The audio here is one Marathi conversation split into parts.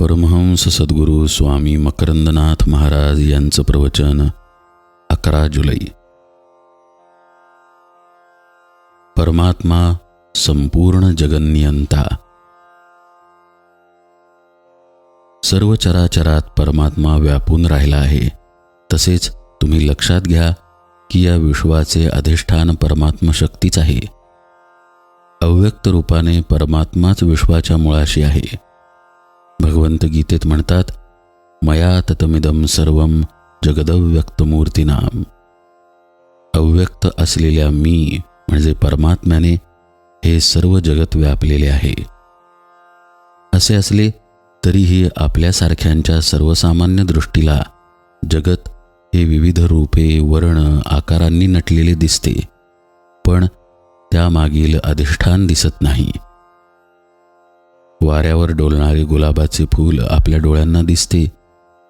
परमहंस सद्गुरू स्वामी मकरंदनाथ महाराज यांचं प्रवचन अकरा जुलै. परमात्मा संपूर्ण जगन्नियंता सर्व चराचरात परमात्मा व्यापून राहिला आहे. तसेच तुम्ही लक्षात घ्या की या विश्वाचे अधिष्ठान परमात्मा शक्तीच आहे. अव्यक्त रूपाने परमात्माच विश्वाच्या मुळाशी आहे. भगवंत गीतेत म्हणतात मया ततमिदम जगदव्यक्त जगदव्यक्तमूर्तीनाम अव्यक्त असलेल्या मी म्हणजे परमात्म्याने हे सर्व जगत व्यापलेले आहे. असे असले तरीही आपल्यासारख्यांच्या सर्वसामान्य दृष्टीला जगत हे विविध रूपे वर्ण आकारांनी नटलेले दिसते पण त्यामागील अधिष्ठान दिसत नाही. वाऱ्यावर डोलणारे गुलाबाचे फूल आपल्या डोळ्यांना दिसते.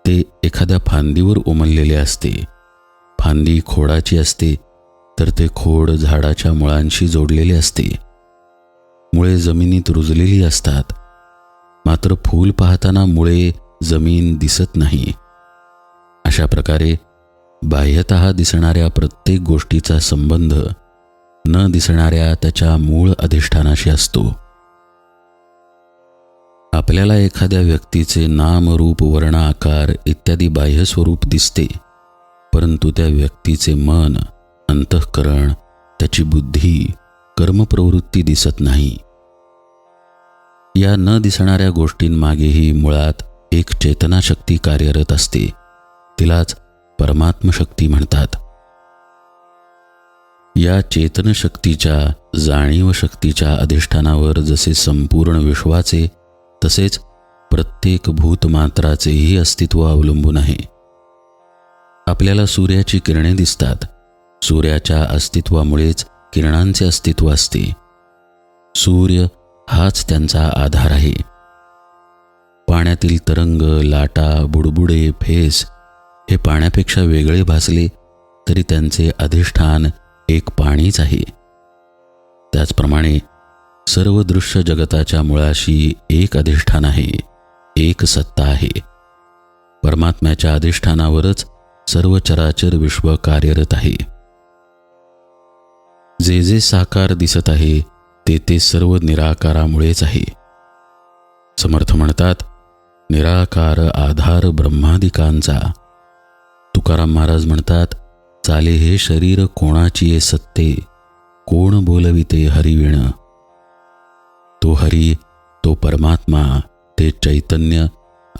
ते एखाद्या फांदीवर उमललेले असते. फांदी खोडाची असते तर ते खोड झाडाच्या मुळांशी जोडलेले असते. मुळे जमिनीत रुजलेली असतात. मात्र फूल पाहताना मुळे जमीन दिसत नाही. अशा प्रकारे बाह्यत दिसणाऱ्या प्रत्येक गोष्टीचा संबंध न दिसणाऱ्या त्याच्या मूळ अधिष्ठानाशी असतो. आपल्याला एखाद्या व्यक्तीचे नाम रूप वर्ण आकार इत्यादी बाह्य स्वरूप दिसते परंतु त्या व्यक्तीचे मन अंतःकरण त्याची बुद्धी कर्मप्रवृत्ती दिसत नाही. या न दिसणाऱ्या गोष्टींमागेही मुळात एक चेतनाशक्ती कार्यरत असते तिलाच परमात्मशक्ती म्हणतात. या चेतनशक्तीच्या जाणीव शक्तीच्या अधिष्ठानावर जसे संपूर्ण विश्वाचे तसेच प्रत्येक भूतमात्राचेही अस्तित्व अवलंबून आहे. आपल्याला सूर्याची किरणे दिसतात. सूर्याच्या अस्तित्वामुळेच किरणांचे अस्तित्व असते. सूर्य हाच त्यांचा आधार आहे. पाण्यातील तरंग लाटा बुडबुडे फेस हे पाण्यापेक्षा वेगळे भासले तरी त्यांचे अधिष्ठान एक पाणीच आहे. त्याचप्रमाणे सर्व दृश्य जगताच्या मुळाशी एक अधिष्ठान आहे एक सत्ता आहे. परमात्म्याच्या अधिष्ठानावरच सर्व चराचर विश्व कार्यरत आहे. जे जे साकार दिसत आहे ते ते सर्व निराकारामुळेच आहे. समर्थ म्हणतात निराकार आधार ब्रह्मादिकांचा. तुकाराम महाराज म्हणतात चाले हे शरीर कोणाची सत्ते कोण बोलविते हरिविण? तो हरी तो परमात्मा ते चैतन्य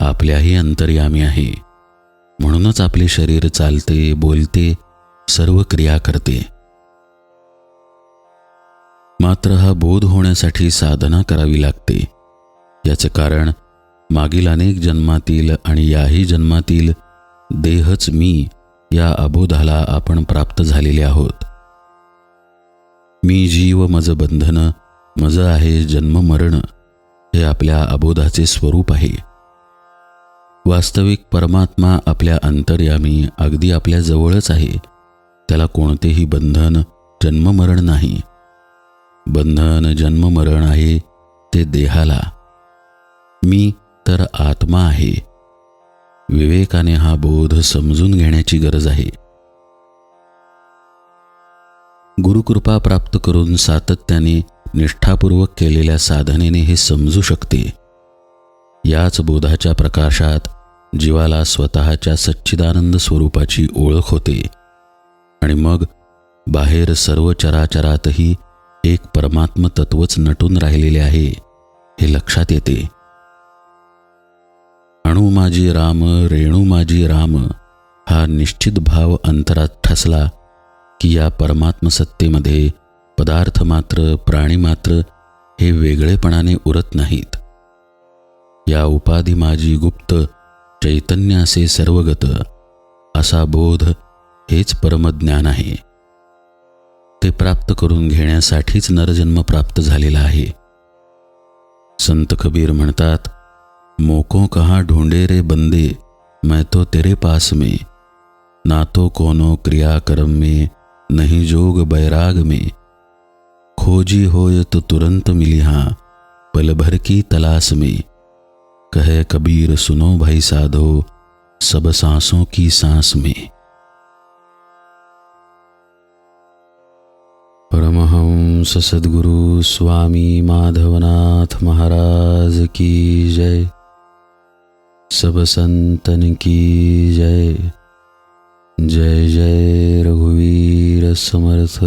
आपल्याही अंतर्यामी आहे. म्हणूनच आपले शरीर चालते बोलते सर्व क्रिया करते. मात्र हा बोध होण्यासाठी साधना करावी लागते. याचे कारण मागील अनेक जन्मातील आणि याही जन्मातील देहच मी या अबोधाला आपण प्राप्त झालेले आहोत. मी जीव मज बंधन माझं आहे जन्म मरण हे आपल्या अबोधाचे स्वरूप आहे. वास्तविक परमात्मा आपल्या अंतर्यामी अगदी आपल्या जवळच आहे. त्याला कोणतेही बंधन जन्ममरण नाही. बंधन जन्ममरण आहे ते देहाला. मी तर आत्मा आहे. विवेकाने हा बोध समजून घेण्याची गरज आहे. गुरुकृपा प्राप्त करून सातत्याने निष्ठापूर्वक केलेल्या साधनेने हे समजू शकते. याच बोधाच्या प्रकाशात जीवाला स्वतःच्या सच्चिदानंद स्वरूपाची ओळख होते. आणि मग बाहेर सर्व चराचरातही एक परमात्म तत्वच नटून राहिलेले आहे हे लक्षात येते. अणू माझी राम रेणू माझी राम हा निश्चित भाव अंतरात ठसला की या परमात्मसत्तेमध्ये पदार्थ मात्र प्राणी मात्र हे वेगळेपणाने उरत नाहीत. या उपाधी माझी गुप्त चैतन्य असे सर्वगत असा बोध हेच परमज्ञान आहे. ते प्राप्त करून घेण्यासाठीच नरजन्म प्राप्त झालेला आहे. संत कबीर म्हणतात मोको कहा ढोंडे रे बंदे मैं तो तेरे पास में. ना तो कोनो क्रिया कर्म में नहीं जोग बैराग में. खोजी होय तो तुरंत मिली हाँ पल भर की तलाश में। कहे कबीर, सुनो भाई साधो, सब सांसों की सांस में। परमहंस सद्गुरु स्वामी माधवनाथ महाराज की जय। सब संतन की जय। जय जय रघुवीर समर्थ।